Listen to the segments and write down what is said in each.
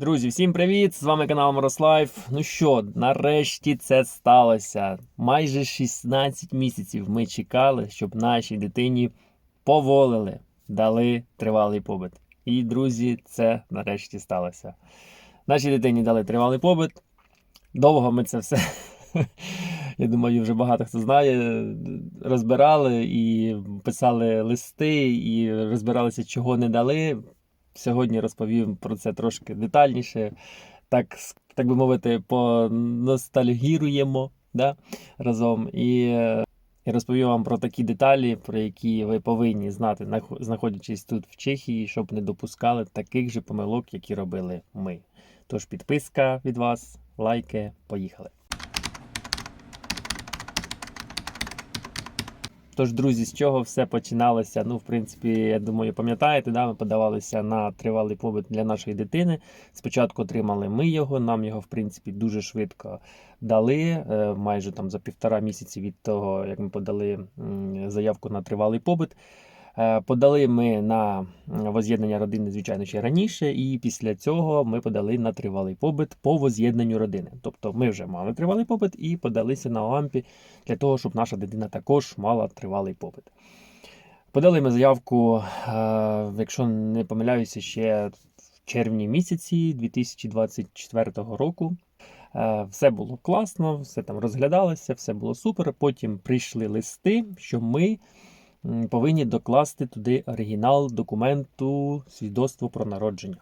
Друзі, всім привіт! З вами канал Морослайф. Ну що, нарешті це сталося. Майже 16 місяців ми чекали, щоб нашій дитині поволили, дали тривалий побит. І, друзі, це нарешті сталося. Нашій дитині дали тривалий побит. Довго ми це все, я думаю, вже багато хто знає, розбирали і писали листи, і розбиралися, чого не дали. Сьогодні розповім про це трошки детальніше. Так, так би мовити, поностальгіруємо да, разом. І, і розповім вам про такі деталі, про які ви повинні знати, знаходячись тут в Чехії, щоб не допускали таких же помилок, які робили ми. Тож підписка від вас, лайки, поїхали. Тож, друзі, з чого все починалося? Ну, в принципі, я думаю, пам'ятаєте, да? ми подавалися на тривалий побит для нашої дитини. Спочатку отримали ми його, нам його, в принципі, дуже швидко дали. е, Майже там за півтора місяці від того, як ми подали заявку на тривалий побит. Е, Подали ми на воз'єднання родини, звичайно, ще раніше, і після цього ми подали на тривалий побит по воз'єднанню родини. Тобто ми вже мали тривалий побит і подалися на ОАМПі для того, щоб наша дитина також мала тривалий побит. Подали ми заявку, е, якщо не помиляюся, ще в червні місяці 2024 року. Е, Все було класно, все там розглядалося, все було супер. Потім прийшли листи, що ми повинні докласти туди оригінал документу свідоцтво про народження.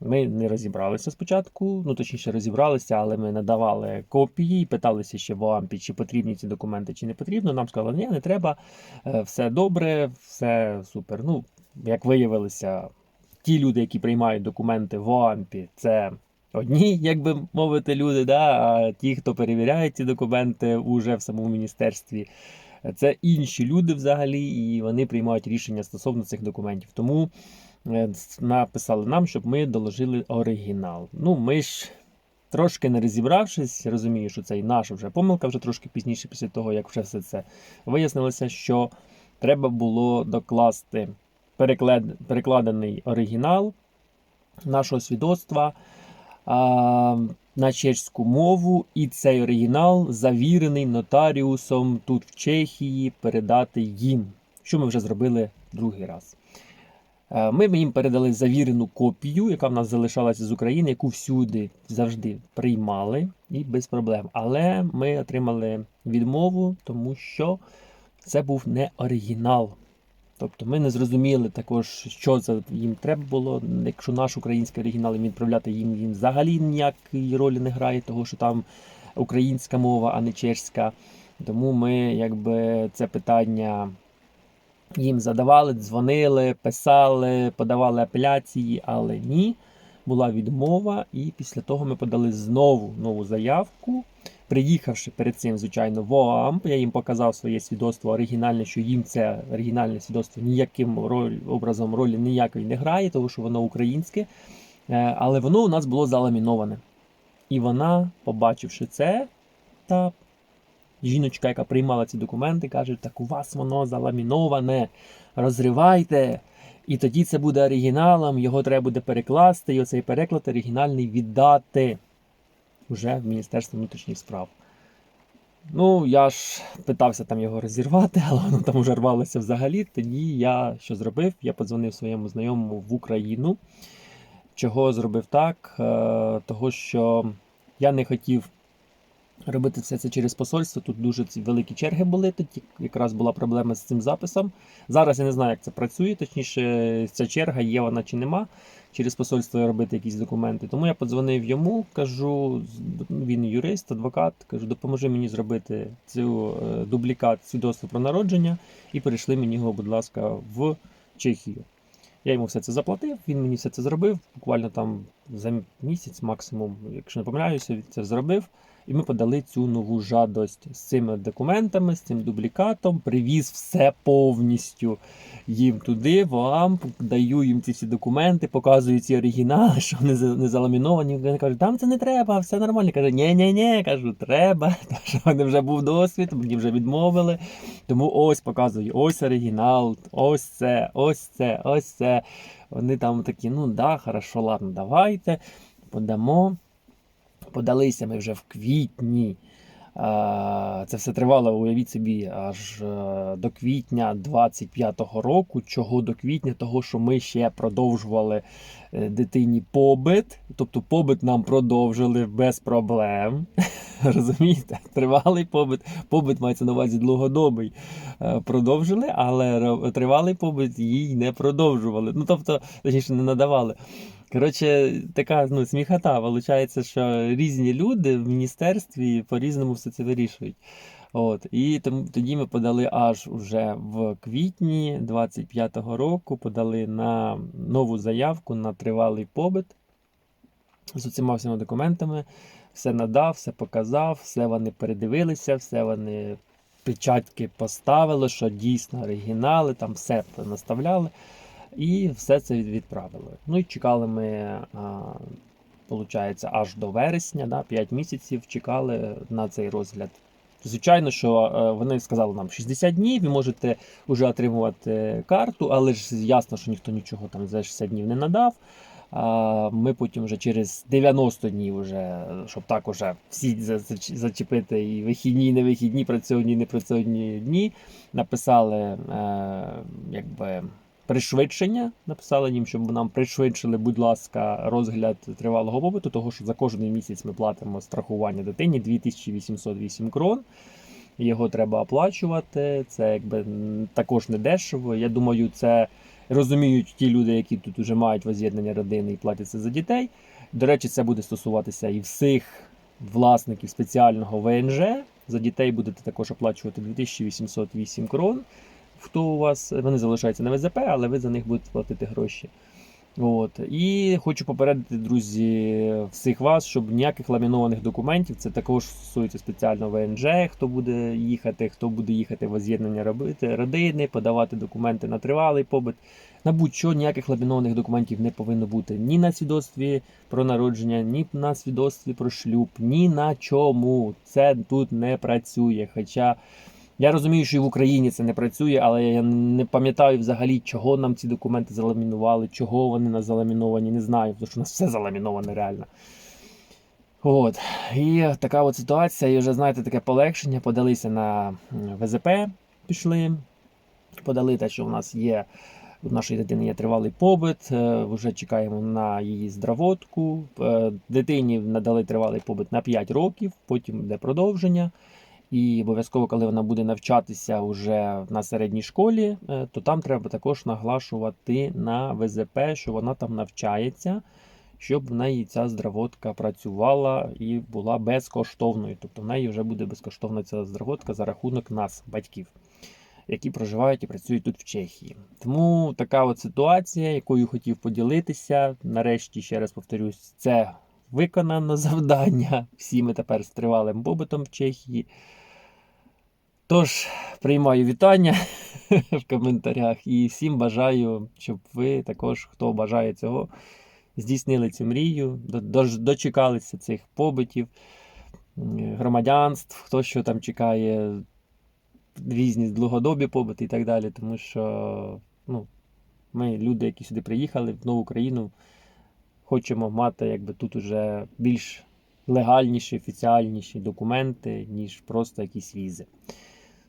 Ми не розібралися спочатку, ну точніше розібралися, але ми надавали копії, питалися ще в ОАМПі, чи потрібні ці документи, чи не потрібно. Нам сказали, ні, не треба, е, все добре, все супер. Ну, як виявилося, ті люди, які приймають документи в ОАМПі, це одні, як би мовити, люди, да? а ті, хто перевіряє ці документи уже в самому міністерстві, це інші люди взагалі, і вони приймають рішення стосовно цих документів. Тому е, написали нам, щоб ми доложили оригінал. Ну, ми ж. Трошки не розібравшись, розумію, що це і наша вже помилка, вже трошки пізніше, після того, як вже все це вияснилося, що треба було докласти переклад... перекладений оригінал нашого свідоцтва а, на чеську мову, і цей оригінал завірений нотаріусом тут в Чехії передати їм, що ми вже зробили другий раз. Е, Ми їм передали завірену копію, яка в нас залишалася з України, яку всюди завжди приймали і без проблем. Але ми отримали відмову, тому що це був не оригінал. Тобто ми не зрозуміли також, що їм треба було. Якщо наш український оригінал відправляти, їм він взагалі ніякої ролі не грає, того що там українська мова, а не чешська. Тому ми якби це питання їм задавали, дзвонили, писали, подавали апеляції, але ні, була відмова. І після того ми подали знову нову заявку. Приїхавши перед цим, звичайно, в ОАМП, я їм показав своє свідоцтво оригінальне, що їм це оригінальне свідоцтво ніяким роль, образом ролі ніякої не грає, тому що воно українське. Е, Але воно у нас було заламіноване. І вона, побачивши це, та жіночка, яка приймала ці документи, каже: так у вас воно заламіноване, розривайте. І тоді це буде оригіналом, його треба буде перекласти, і оцей переклад оригінальний віддати вже в Міністерство внутрішніх справ. Ну, я ж питався там його розірвати, але воно там вже рвалося взагалі. Тоді я що зробив? Я подзвонив своєму знайомому в Україну. Чого зробив так? Е, Того, що я не хотів робити все це через посольство. Тут дуже великі черги були. Тоді якраз була проблема з цим записом. Зараз я не знаю, як це працює. Точніше, ця черга є вона чи нема. Через посольство робити якісь документи. Тому я подзвонив йому, кажу, він юрист, адвокат, кажу, допоможи мені зробити цю е, дублікат свідоцтва про народження і перейшли мені його, будь ласка, в Чехію. Я йому все це заплатив, він мені все це зробив. Буквально там за місяць максимум, якщо не помиляюся, він це зробив. І ми подали цю нову жадость з цими документами, з цим дублікатом, привіз все повністю їм туди, вам даю їм ці всі документи, показую ці оригінали, що вони не заламіновані. Вони кажуть, там це не треба, все нормально. Каже, ні ні ні кажу, треба. Тому що мене вже був досвід, мені вже відмовили. Тому ось показую, ось оригінал, ось це, ось це, ось це. Вони там такі, ну да, хорошо, ладно, давайте, подамо. Подалися ми вже в квітні. Е, Це все тривало, уявіть собі, аж е, до квітня 25-го року. Чого до квітня? Того, що ми ще продовжували е, дитині побит. Тобто побит нам продовжили без проблем. Розумієте? Тривалий побит. Побит мається на увазі довгодобий. Продовжили, але тривалий побит їй не продовжували. Ну тобто, точніше, не надавали. Коротше, така ну, сміхота. Виходить, що різні люди в міністерстві по-різному все це вирішують. От. І тоді ми подали аж уже в квітні 25-го року, подали на нову заявку на тривалий побит з усіма всіма документами. Все надав, все показав, все вони передивилися, все вони печатки поставили, що дійсно оригінали, там все наставляли. І все це відправили. Ну і чекали ми, получається, аж до вересня, да, 5 місяців чекали на цей розгляд. Звичайно, що е, вони сказали нам 60 днів, ви можете вже отримувати карту, але ж ясно, що ніхто нічого там за 60 днів не надав. Ми потім вже через 90 днів, вже, щоб так уже всі за- зач- зачепити і вихідні, і невихідні, працьовні, і непрацьовні дні, написали е, якби пришвидшення. Написали їм, щоб нам пришвидшили, будь ласка, розгляд тривалого побуту, того що за кожен місяць ми платимо страхування дитині 2808 крон. Його треба оплачувати. Це якби також не дешево. Я думаю, це розуміють ті люди, які тут вже мають воз'єднання родини і платяться за дітей. До речі, це буде стосуватися і всіх власників спеціального ВНЖ. За дітей будете також оплачувати 2808 крон. Хто у вас вони залишаються на ВЗП, але ви за них будете платити гроші. От. І хочу попередити, друзі, всіх вас, щоб ніяких ламінованих документів, це також стосується спеціального ВНЖ, хто буде їхати, хто буде їхати в воз'єднання робити родини, подавати документи на тривалий побит. На будь-що ніяких ламінованих документів не повинно бути ні на свідоцтві про народження, ні на свідоцтві про шлюб, ні на чому. Це тут не працює. Хоча я розумію, що і в Україні це не працює, але я не пам'ятаю взагалі, чого нам ці документи заламінували, чого вони нас заламіновані, не знаю, тому що у нас все заламіноване реально. От. І така от ситуація, і вже, знаєте, таке полегшення. Подалися на ВЗП, пішли, подали те, що в нас є. У нашої дитини є тривалий побит, е, вже чекаємо на її здравотку. Е, Дитині надали тривалий побит на 5 років, потім буде продовження. І обов'язково, коли вона буде навчатися вже на середній школі, е, то там треба також наглашувати на ВЗП, що вона там навчається, щоб в неї ця здравотка працювала і була безкоштовною. Тобто в неї вже буде безкоштовна ця здравотка за рахунок нас, батьків, які проживають і працюють тут в Чехії. Тому така от ситуація, якою хотів поділитися. Нарешті, ще раз повторюсь, це виконано завдання. Всі ми тепер з тривалим побутом в Чехії. Тож, приймаю вітання в коментарях і всім бажаю, щоб ви також, хто бажає цього, здійснили цю мрію, дочекалися цих побитів, громадянств, хто що там чекає, різні довгодобі побити і так далі. Тому що ну, ми, люди, які сюди приїхали в нову країну, хочемо мати якби тут уже більш легальніші, офіціальніші документи, ніж просто якісь візи.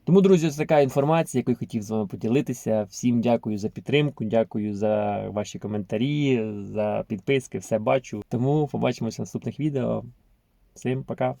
Тому, друзі, ось така інформація, якою хотів з вами поділитися. Всім дякую за підтримку, дякую за ваші коментарі, за підписки, все бачу. Тому побачимося в наступних відео. Всім пока!